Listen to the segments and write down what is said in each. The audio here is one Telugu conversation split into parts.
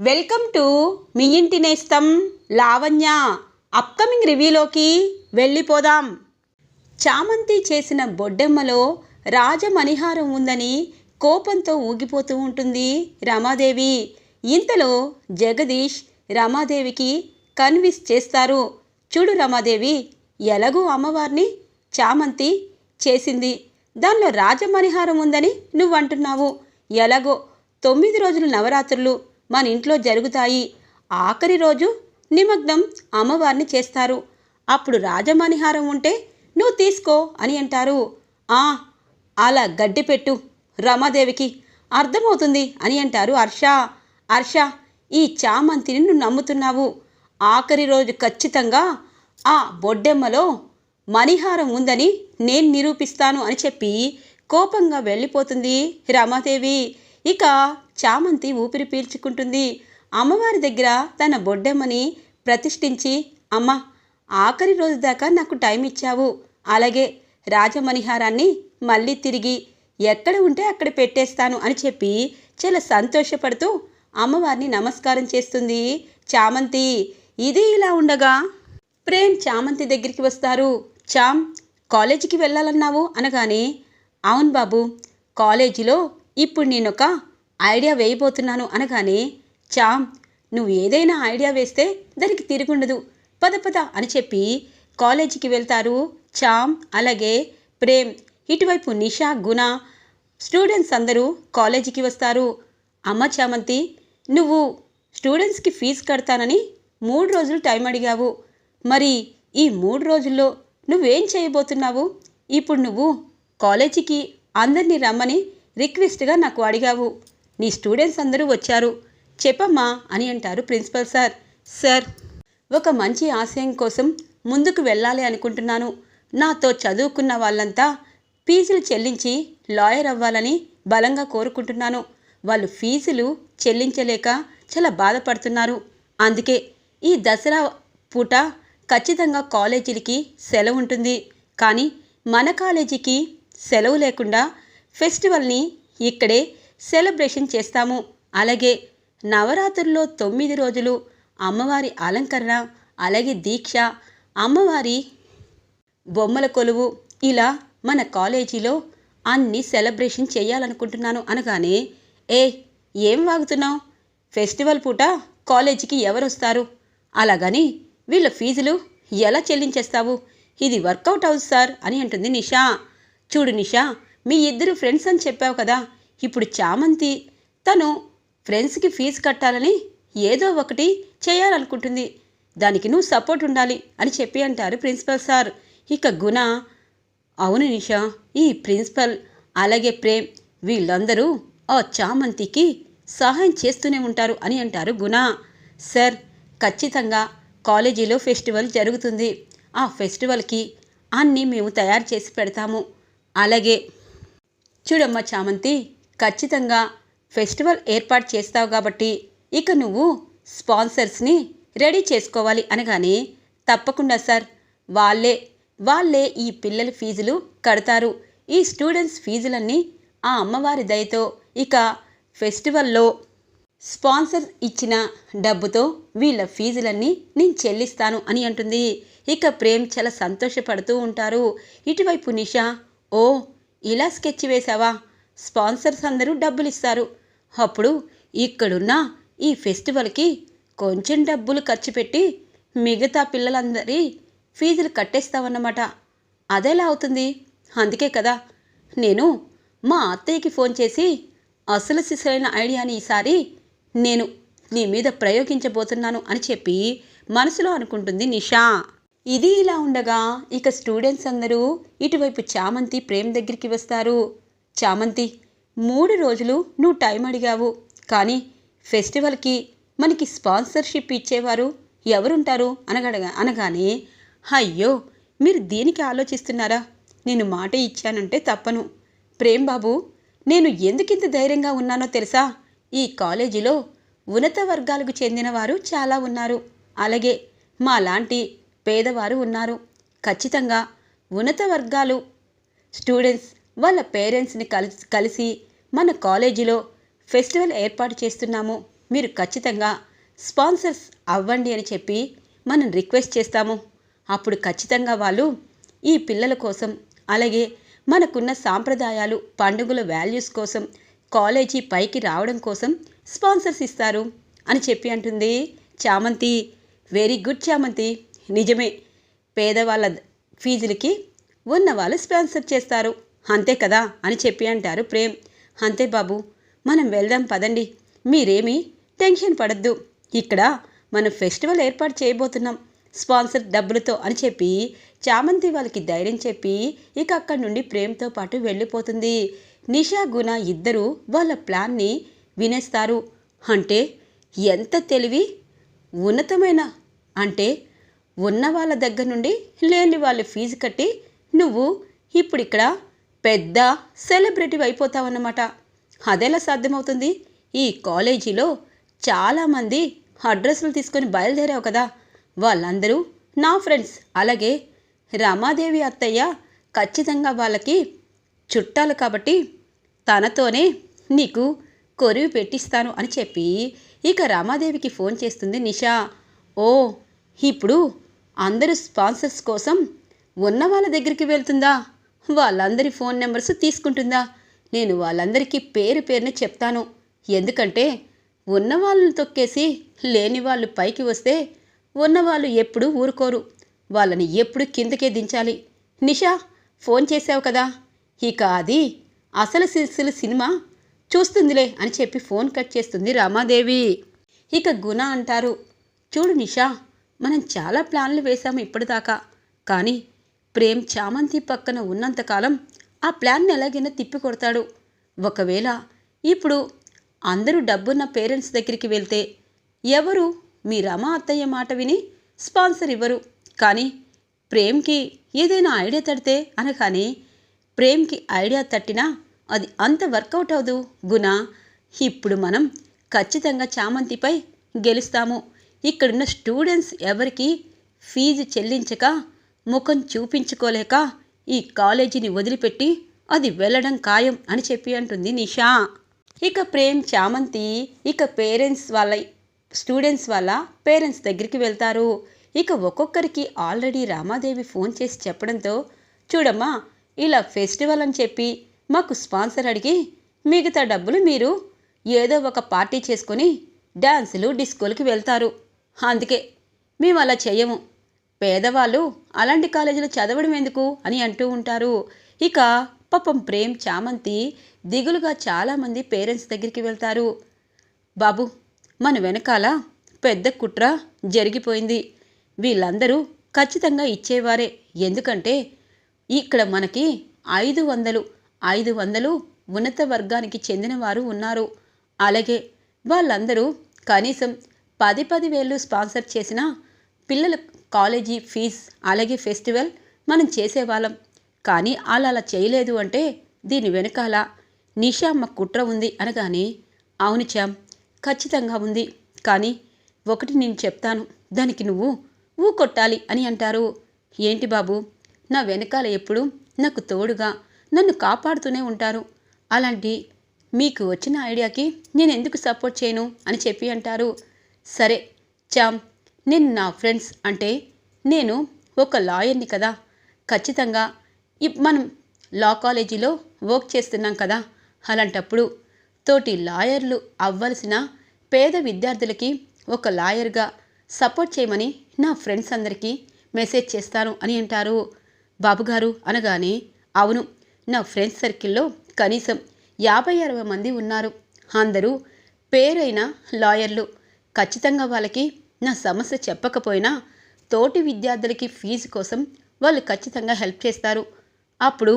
వెల్కమ్ టు మీ ఇంటి నేస్తం లావణ్య. అప్కమింగ్ రివ్యూలోకి వెళ్ళిపోదాం. చామంతి చేసిన బొడ్డెమ్మలో రాజమణిహారం ఉందని కోపంతో ఊగిపోతూ ఉంటుంది రమాదేవి. ఇంతలో జగదీష్ రమాదేవికి కన్విన్స్ చేస్తారు. చూడు రమాదేవి ఎలాగూ అమ్మవారిని చామంతి చేసింది. దానిలో రాజమణిహారం ఉందని నువ్వు అంటున్నావు ఎలాగో తొమ్మిది రోజులు నవరాత్రులు మన ఇంట్లో జరుగుతాయి. ఆఖరి రోజు నిమగ్నం అమ్మవారిని చేస్తారు. అప్పుడు రాజమణిహారం ఉంటే నువ్వు తీసుకో అని అంటారు. ఆ అలా గడ్డి పెట్టు రమాదేవికి. అర్థమవుతుంది అని అంటారు హర్ష. హర్ష ఈ చామంతిని నువ్వు నమ్ముతున్నావు. ఆఖరి రోజు ఖచ్చితంగా ఆ బొడ్డెమ్మలో మణిహారం ఉందని నేను నిరూపిస్తాను అని చెప్పి కోపంగా వెళ్ళిపోతుంది రమాదేవి. ఇక చామంతి ఊపిరి పీల్చుకుంటుంది. అమ్మవారి దగ్గర తన బొడ్డెమ్మని ప్రతిష్ఠించి అమ్మ ఆఖరి రోజు దాకా నాకు టైం ఇచ్చావు. అలాగే రాజమణిహారాన్ని మళ్ళీ తిరిగి ఎక్కడ ఉంటే అక్కడ పెట్టేస్తాను అని చెప్పి చాలా సంతోషపడుతూ అమ్మవారిని నమస్కారం చేస్తుంది. చామంతి ఇది ఇలా ఉండగా ప్రేమ్ చామంతి దగ్గరికి వస్తారు. చామ్ కాలేజీకి వెళ్ళాలన్నావు? అనగానే అవును బాబు కాలేజీలో ఇప్పుడు నేను ఒక ఐడియా వేయబోతున్నాను అనగానే చామ్ నువ్వు ఏదైనా ఐడియా వేస్తే దానికి తిరుగుండదు. పద పద అని చెప్పి కాలేజీకి వెళ్తారు చామ్ అలాగే ప్రేమ్. ఇటువైపు నిషా గుణ స్టూడెంట్స్ అందరూ కాలేజీకి వస్తారు. అమ్మ చామంతి నువ్వు స్టూడెంట్స్కి ఫీజు కడతానని మూడు రోజులు టైం అడిగావు. మరి ఈ మూడు రోజుల్లో నువ్వేం చేయబోతున్నావు? ఇప్పుడు నువ్వు కాలేజీకి అందరినీ రమ్మని రిక్వెస్ట్గా నాకు అడిగావు. నీ స్టూడెంట్స్ అందరూ వచ్చారు. చెప్పమ్మా అని అంటారు ప్రిన్సిపల్ సార్. సార్ ఒక మంచి ఆశయం కోసం ముందుకు వెళ్ళాలి అనుకుంటున్నాను. నాతో చదువుకున్న వాళ్ళంతా ఫీజులు చెల్లించి లాయర్ అవ్వాలని బలంగా కోరుకుంటున్నాను. వాళ్ళు ఫీజులు చెల్లించలేక చాలా బాధపడుతున్నారు. అందుకే ఈ దసరా పూట ఖచ్చితంగా కాలేజీలకి సెలవు ఉంటుంది. కానీ మన కాలేజీకి సెలవు లేకుండా ఫెస్టివల్ని ఇక్కడే సెలబ్రేషన్ చేస్తాము. అలాగే నవరాత్రుల్లో తొమ్మిది రోజులు అమ్మవారి అలంకరణ అలాగే దీక్ష అమ్మవారి బొమ్మల కొలువు ఇలా మన కాలేజీలో అన్ని సెలబ్రేషన్ చేయాలనుకుంటున్నాను అనగానే ఏ ఏం వాగుతున్నావు? ఫెస్టివల్ పూట కాలేజీకి ఎవరు వస్తారు అలాగని వీళ్ళ ఫీజులు ఎలా చెల్లించేస్తావు? ఇది వర్కౌట్ అవుతుంది సార్ అని అంటుంది నిషా. చూడు నిషా మీ ఇద్దరు ఫ్రెండ్స్ అని చెప్పావు కదా ఇప్పుడు చామంతి తను ఫ్రెండ్స్కి ఫీజు కట్టాలని ఏదో ఒకటి చేయాలనుకుంటుంది. దానికి నువ్వు సపోర్ట్ ఉండాలి అని చెప్పి అంటారు ప్రిన్సిపల్ సార్. ఇక గుణ అవును నిషా ఈ ప్రిన్సిపల్ అలాగే ప్రేమ్ వీళ్ళందరూ ఆ చామంతికి సహాయం చేస్తూనే ఉంటారు అని అంటారు గుణ. సార్ ఖచ్చితంగా కాలేజీలో ఫెస్టివల్ జరుగుతుంది. ఆ ఫెస్టివల్కి అన్నీ మేము తయారు చేసి పెడతాము. అలాగే చూడమ్మా చామంతి ఖచ్చితంగా ఫెస్టివల్ ఏర్పాటు చేస్తావు కాబట్టి ఇక నువ్వు స్పాన్సర్స్ని రెడీ చేసుకోవాలి అనగానే తప్పకుండా సార్. వాళ్ళే వాళ్ళే ఈ పిల్లల ఫీజులు కడతారు. ఈ స్టూడెంట్స్ ఫీజులన్నీ ఆ అమ్మవారి దయతో ఇక ఫెస్టివల్లో స్పాన్సర్ ఇచ్చిన డబ్బుతో వీళ్ళ ఫీజులన్నీ నేను చెల్లిస్తాను అని అంటుంది. ఇక ప్రేమ్ చాలా సంతోషపడుతూ ఉంటారు. ఇటువైపు నిషా ఓ ఇలా స్కెచ్ వేశావా? స్పాన్సర్స్ అందరూ డబ్బులు ఇస్తారు అప్పుడు ఇక్కడున్న ఈ ఫెస్టివల్కి కొంచెం డబ్బులు ఖర్చు పెట్టి మిగతా పిల్లలందరి ఫీజులు కట్టేస్తామన్నమాట అదెలా అవుతుంది? అందుకే కదా. నేను మా అత్తయ్యకి ఫోన్ చేసి అసలు సిసలైన ఐడియాని ఈసారి నేను నీ మీద ప్రయోగించబోతున్నాను అని చెప్పి మనసులో అనుకుంటుంది నిషా. ఇది ఇలా ఉండగా ఇక స్టూడెంట్స్ అందరూ ఇటువైపు చామంతి ప్రేమ్ దగ్గరికి వస్తారు. చామంతి మూడు రోజులు నువ్వు టైం అడిగావు. కానీ ఫెస్టివల్కి మనకి స్పాన్సర్షిప్ ఇచ్చేవారు ఎవరుంటారు అనగడగా అనగానే అయ్యో మీరు దీనికి ఆలోచిస్తున్నారా? నేను మాట ఇచ్చానంటే తప్పను. ప్రేమ్ బాబు నేను ఎందుకింత ధైర్యంగా ఉన్నానో తెలుసా? ఈ కాలేజీలో ఉన్నత వర్గాలకు చెందిన వారు చాలా ఉన్నారు. అలాగే మా లాంటి పేదవారు ఉన్నారు. ఖచ్చితంగా ఉన్నత వర్గాలు స్టూడెంట్స్ వాళ్ళ పేరెంట్స్ని కలిసి కలిసి మన కాలేజీలో ఫెస్టివల్ ఏర్పాటు చేస్తున్నాము. మీరు ఖచ్చితంగా స్పాన్సర్స్ అవ్వండి అని చెప్పి మనం రిక్వెస్ట్ చేస్తాము. అప్పుడు ఖచ్చితంగా వాళ్ళు ఈ పిల్లల కోసం అలాగే మనకున్న సాంప్రదాయాలు పండుగల వాల్యూస్ కోసం కాలేజీ పైకి రావడం కోసం స్పాన్సర్స్ ఇస్తారు అని చెప్పి అంటుంది చామంతి. వెరీ గుడ్ చామంతి. నిజమే. పేదవాళ్ళ ఫీజులకి ఉన్న వాళ్ళు స్పాన్సర్ చేస్తారు. అంతే కదా అని చెప్పి అంటారు ప్రేమ్. అంతే బాబు మనం వెళ్దాం పదండి. మీరేమీ టెన్షన్ పడద్దు. ఇక్కడ మనం ఫెస్టివల్ ఏర్పాటు చేయబోతున్నాం. స్పాన్సర్ డబ్బులతో అని చెప్పి చామంతి వాళ్ళకి ధైర్యం చెప్పి ఇక అక్కడి నుండి ప్రేమ్తో పాటు వెళ్ళిపోతుంది. నిషా గుణ ఇద్దరు వాళ్ళ ప్లాన్ని వినేస్తారు. అంటే ఎంత తెలివి? ఉన్నతమైన? అంటే ఉన్న వాళ్ళ దగ్గర నుండి లేని వాళ్ళ ఫీజు కట్టి నువ్వు ఇప్పుడు ఇక్కడ పెద్ద సెలబ్రిటీ అయిపోతావన్నమాట. అదెలా సాధ్యమవుతుంది? ఈ కాలేజీలో చాలామంది అడ్రస్లు తీసుకొని బయలుదేరావు కదా. వాళ్ళందరూ నా ఫ్రెండ్స్. అలాగే రమాదేవి అత్తయ్య ఖచ్చితంగా వాళ్ళకి చుట్టాలు కాబట్టి తనతోనే నీకు కొరివి పెట్టిస్తాను అని చెప్పి ఇక రమాదేవికి ఫోన్ చేస్తుంది నిషా. ఓ ఇప్పుడు అందరూ స్పాన్సర్స్ కోసం ఉన్న వాళ్ళ దగ్గరికి వెళ్తుందా? వాళ్ళందరి ఫోన్ నెంబర్స్ తీసుకుంటుందా? నేను వాళ్ళందరికీ పేరు పేరుని చెప్తాను. ఎందుకంటే ఉన్న వాళ్ళని తొక్కేసి లేని వాళ్ళు పైకి వస్తే ఉన్నవాళ్ళు ఎప్పుడూ ఊరుకోరు. వాళ్ళని ఎప్పుడు కిందకే దించాలి. నిషా ఫోన్ చేసావు కదా? ఇక అది అసలు సిరిసిల సినిమా? చూస్తుందిలే అని చెప్పి ఫోన్ కట్ చేస్తుంది రామాదేవి. ఇక గుణ అంటారు. చూడు నిషా మనం చాలా ప్లాన్లు వేశాము ఇప్పటిదాకా. కానీ ప్రేమ్ చామంతి పక్కన ఉన్నంతకాలం ఆ ప్లాన్ని ఎలాగైనా తిప్పి కొడతాడు ఒకవేళ ఇప్పుడు అందరూ డబ్బున్న పేరెంట్స్ దగ్గరికి వెళ్తే ఎవరు? మీ రమ అత్తయ్య మాట విని స్పాన్సర్ ఇవ్వరు. కానీ ప్రేమ్కి ఏదైనా ఐడియా తడితే అనగానే ప్రేమ్కి ఐడియా తట్టినా అది అంత వర్కౌట్ అవ్వదు. గుణ ఇప్పుడు మనం ఖచ్చితంగా చామంతిపై గెలుస్తాము. ఇక్కడున్న స్టూడెంట్స్ ఎవరికి ఫీజు చెల్లించక ముఖం చూపించుకోలేక ఈ కాలేజీని వదిలిపెట్టి అది వెళ్ళడం ఖాయం అని చెప్పి అంటుంది నిషా. ఇక ప్రేమ్ చామంతి ఇక పేరెంట్స్ వాళ్ళ స్టూడెంట్స్ వాళ్ళ పేరెంట్స్ దగ్గరికి వెళ్తారు. ఇక ఒక్కొక్కరికి ఆల్రెడీ రామాదేవి ఫోన్ చేసి చెప్పడంతో చూడమ్మా ఇలా ఫెస్టివల్ అని చెప్పి మాకు స్పాన్సర్ అడిగి మిగతా డబ్బులు మీరు ఏదో ఒక పార్టీ చేసుకొని డ్యాన్సులు డిస్కోలకి వెళ్తారు. అందుకే మేము అలా చేయము పేదవాళ్ళు అలాంటి కాలేజీలో చదవడం ఎందుకు అని అంటూ ఉంటారు. ఇక పాపం ప్రేమ్ చామంతి దిగులుగా చాలామంది పేరెంట్స్ దగ్గరికి వెళ్తారు. బాబు మన వెనకాల పెద్ద కుట్ర జరిగిపోయింది. వీళ్ళందరూ ఖచ్చితంగా ఇచ్చేవారే. ఎందుకంటే ఇక్కడ మనకి ఐదు వందలు ఐదు వందలు ఉన్నత వర్గానికి చెందిన వారు ఉన్నారు. అలాగే వాళ్ళందరూ కనీసం పది పది వేలు స్పాన్సర్ చేసిన పిల్లల కాలేజీ ఫీజ్ అలాగే ఫెస్టివల్ మనం చేసేవాళ్ళం. కానీ అలా అలా చేయలేదు అంటే దీని వెనకాల నిషామ్మ కుట్ర ఉంది అనగానే అవును చామ్ ఖచ్చితంగా ఉంది. కానీ ఒకటి నేను చెప్తాను దానికి నువ్వు ఊ కొట్టాలి అని అంటారు. ఏంటి బాబు నా వెనకాల ఎప్పుడు నాకు తోడుగా నన్ను కాపాడుతూనే ఉంటారు. అలాంటి మీకు వచ్చిన ఐడియాకి నేను ఎందుకు సపోర్ట్ చేయను అని చెప్పి అంటారు. సరే చామ్ నేను నా ఫ్రెండ్స్ అంటే నేను ఒక లాయర్ని కదా. ఖచ్చితంగా ఇప్ మనం లా కాలేజీలో వర్క్ చేస్తున్నాం కదా. అలాంటప్పుడు తోటి లాయర్లు అవ్వాల్సిన పేద విద్యార్థులకి ఒక లాయర్గా సపోర్ట్ చేయమని నా ఫ్రెండ్స్ అందరికీ మెసేజ్ చేస్తాను అని అంటారు. బాబుగారు అనగానే అవును నా ఫ్రెండ్స్ సర్కిల్లో కనీసం యాభై అరవై మంది ఉన్నారు. అందరూ పేరైన లాయర్లు. ఖచ్చితంగా వాళ్ళకి నా సమస్య చెప్పకపోయినా తోటి విద్యార్థులకి ఫీజు కోసం వాళ్ళు ఖచ్చితంగా హెల్ప్ చేస్తారు. అప్పుడు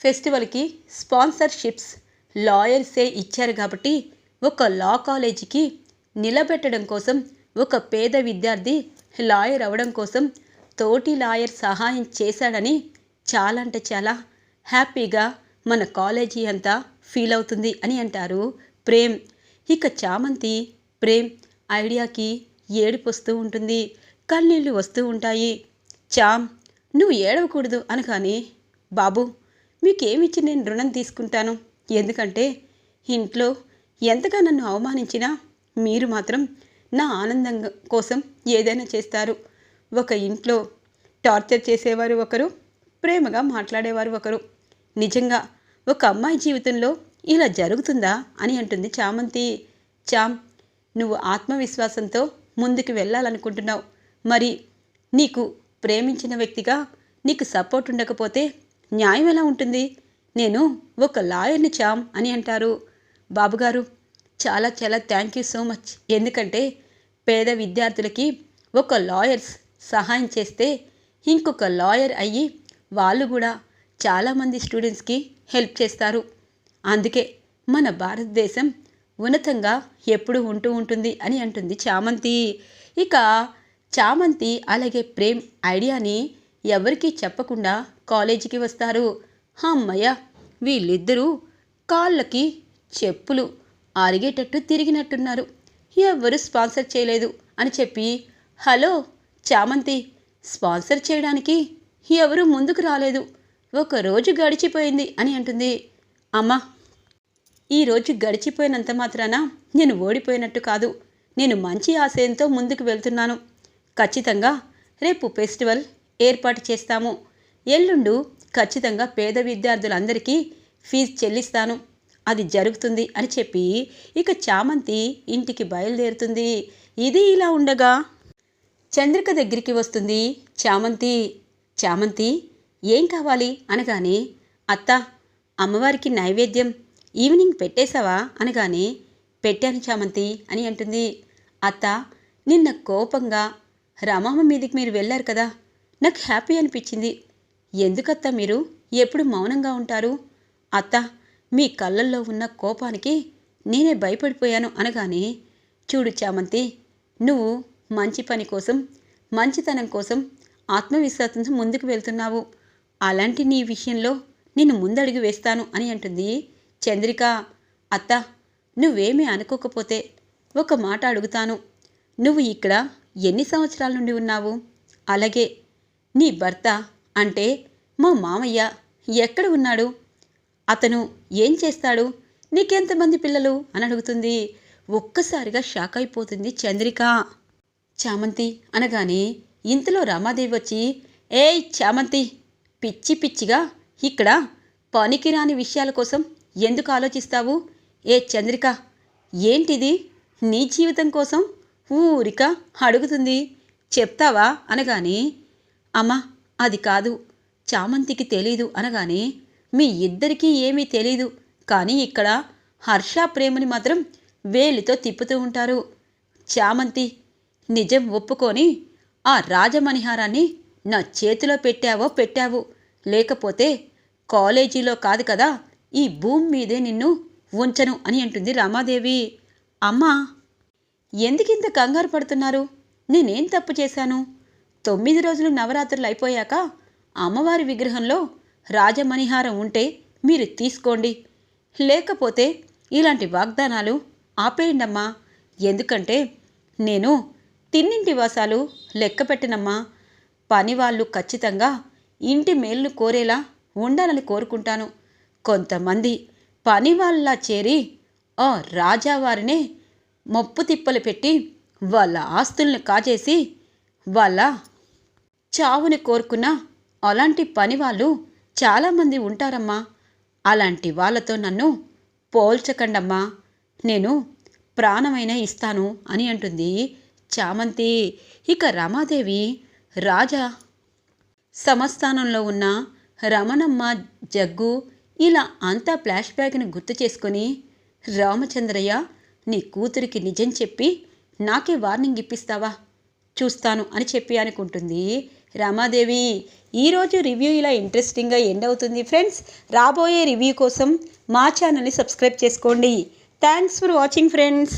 ఫెస్టివల్కి స్పాన్సర్షిప్స్ లాయర్సే ఇచ్చారు కాబట్టి ఒక లా కాలేజీకి నిలబెట్టడం కోసం ఒక పేద విద్యార్థి లాయర్ అవడం కోసం తోటి లాయర్ సహాయం చేశాడని చాలా అంటే చాలా హ్యాపీగా మన కాలేజీ అంతా ఫీల్ అవుతుంది అని అంటారు ప్రేమ్. ఇక చామంతి ప్రేమ్ ఐడియాకి ఏడిపొస్తూ ఉంటుంది కన్నీళ్ళు వస్తూ ఉంటాయి. చామ్ నువ్వు ఏడవకూడదు అనగానే బాబు మీకేమిచ్చి నేను రుణం తీసుకుంటాను? ఎందుకంటే ఇంట్లో ఎంతగా నన్ను అవమానించినా మీరు మాత్రం నా ఆనందం కోసం ఏదైనా చేస్తారు. ఒక ఇంట్లో టార్చర్ చేసేవారు ఒకరు ప్రేమగా మాట్లాడేవారు ఒకరు. నిజంగా ఒక అమ్మాయి జీవితంలో ఇలా జరుగుతుందా? అని అంటుంది చామంతి. చామ్ నువ్వు ఆత్మవిశ్వాసంతో ముందుకు వెళ్ళాలనుకుంటున్నావు. మరి నీకు ప్రేమించిన వ్యక్తిగా నీకు సపోర్ట్ ఉండకపోతే న్యాయం ఎలా ఉంటుంది? నేను ఒక లాయర్ని చామ్ అని అంటారు. బాబుగారు చాలా చాలా థ్యాంక్ యూ సో మచ్ ఎందుకంటే పేద విద్యార్థులకి ఒక లాయర్స్ సహాయం చేస్తే ఇంకొక లాయర్ అయ్యి వాళ్ళు కూడా చాలామంది స్టూడెంట్స్కి హెల్ప్ చేస్తారు. అందుకే మన భారతదేశం ఉన్నతంగా ఎప్పుడు ఉంటూ ఉంటుంది అని అంటుంది చామంతి. ఇక చామంతి అలాగే ప్రేమ్ ఐడియాని ఎవరికీ చెప్పకుండా కాలేజీకి వస్తారు. అమ్మయ్య వీళ్ళిద్దరూ కాళ్ళకి చెప్పులు అరిగేటట్టు తిరిగినట్టున్నారు. ఎవరు స్పాన్సర్ చేయలేదు అని చెప్పి హలో చామంతి స్పాన్సర్ చేయడానికి ఎవరు ముందుకు రాలేదు. ఒక రోజు గడిచిపోయింది అని అంటుంది. అమ్మా ఈరోజు గడిచిపోయినంత మాత్రాన నేను ఓడిపోయినట్టు కాదు. నేను మంచి ఆశయంతో ముందుకు వెళ్తున్నాను. ఖచ్చితంగా రేపు ఫెస్టివల్ ఏర్పాటు చేస్తాము. ఎల్లుండు ఖచ్చితంగా పేద విద్యార్థులందరికీ ఫీజు చెల్లిస్తాను. అది జరుగుతుంది అని చెప్పి ఇక చామంతి ఇంటికి బయలుదేరుతుంది. ఇది ఇలా ఉండగా చంద్రిక దగ్గరికి వస్తుంది చామంతి. చామంతి ఏం కావాలి? అనగానే అత్త అమ్మవారికి నైవేద్యం. ఈవినింగ్ పెట్టేశావా? అనగానే పెట్టాను చామంతి అని అంటుంది. అత్త నిన్న కోపంగా రామమ్మ మీదకి మీరు వెళ్ళారు కదా? నాకు హ్యాపీ అనిపించింది. ఎందుకత్త మీరు? ఎప్పుడు మౌనంగా ఉంటారు? అత్త మీ కళ్ళల్లో ఉన్న కోపానికి నేనే భయపడిపోయాను అనగానే చూడు చామంతి నువ్వు మంచి పని కోసం మంచితనం కోసం ఆత్మవిశ్వాసంతో ముందుకు వెళ్తున్నావు. అలాంటి నీ విషయంలో నేను ముందడుగు వేస్తాను అని అంటుంది. చంద్రిక అత్త నువ్వేమీ అనుకోకపోతే ఒక మాట అడుగుతాను. నువ్వు ఇక్కడ ఎన్ని సంవత్సరాల నుండి ఉన్నావు? అలాగే నీ భర్త అంటే మా మామయ్య ఎక్కడ ఉన్నాడు? అతను ఏం చేస్తాడు? నీకెంతమంది పిల్లలు? అని అడుగుతుంది. ఒక్కసారిగా షాక్ అయిపోతుంది చంద్రిక. చామంతి అనగానే ఇంతలో రమాదేవి వచ్చి ఏయ్ చామంతి పిచ్చి పిచ్చిగా ఇక్కడ పనికిరాని విషయాల కోసం ఎందుకు ఆలోచిస్తావు? ఏ చంద్రిక? ఏంటిది? నీ జీవితం కోసం ఊరిక అడుగుతుంది. చెప్తావా? అనగానే అమ్మా అది కాదు. చామంతికి తెలీదు అనగానే మీ ఇద్దరికీ ఏమీ తెలీదు. కానీ ఇక్కడ హర్ష ప్రేమని మాత్రం వేలితో తిప్పుతూ ఉంటారు. చామంతి నిజం ఒప్పుకొని ఆ రాజమణిహారాన్ని నా చేతిలో పెట్టావో పెట్టావు. లేకపోతే కాలేజీలో కాదు కదా ఈ భూమి మీదే నిన్ను ఉంచను అని అంటుంది రామాదేవి. అమ్మా ఎందుకింత కంగారు పడుతున్నారు? నేనేం తప్పు చేశాను? తొమ్మిది రోజులు నవరాత్రులు అయిపోయాక అమ్మవారి విగ్రహంలో రాజమణిహారం ఉంటే మీరు తీసుకోండి. లేకపోతే ఇలాంటి వాగ్దానాలు ఆపేయండమ్మా. ఎందుకంటే నేను తిన్నింటి వాసాలు లెక్క పెట్టనమ్మా. పని వాళ్ళు ఖచ్చితంగా ఇంటి మేలును కోరేలా ఉండాలని కోరుకుంటాను. కొంతమంది పని వాళ్ళ చేరి ఆ రాజావారినే మొప్పు తిప్పలు పెట్టి వాళ్ళ ఆస్తుల్ని కాజేసి వాళ్ళ చావుని కోరుకున్న అలాంటి పని వాళ్ళు చాలామంది ఉంటారమ్మా. అలాంటి వాళ్ళతో నన్ను పోల్చకండమ్మా. నేను ప్రాణమైన ఇస్తాను అని అంటుంది చామంతి. ఇక రమాదేవి రాజా సమస్థానంలో ఉన్న రమణమ్మ జగ్గు ఇలా అంతా ఫ్లాష్ బ్యాక్ని గుర్తు చేసుకొని రామచంద్రయ్య నీ కూతురికి నిజం చెప్పి నాకే వార్నింగ్ ఇప్పిస్తావా? చూస్తాను అని చెప్పి అనుకుంటుంది రమాదేవి. ఈరోజు రివ్యూ ఇలా ఇంట్రెస్టింగ్గా ఎండ్ అవుతుంది ఫ్రెండ్స్. రాబోయే రివ్యూ కోసం మా ఛానల్ని సబ్స్క్రైబ్ చేసుకోండి. Thanks for watching friends.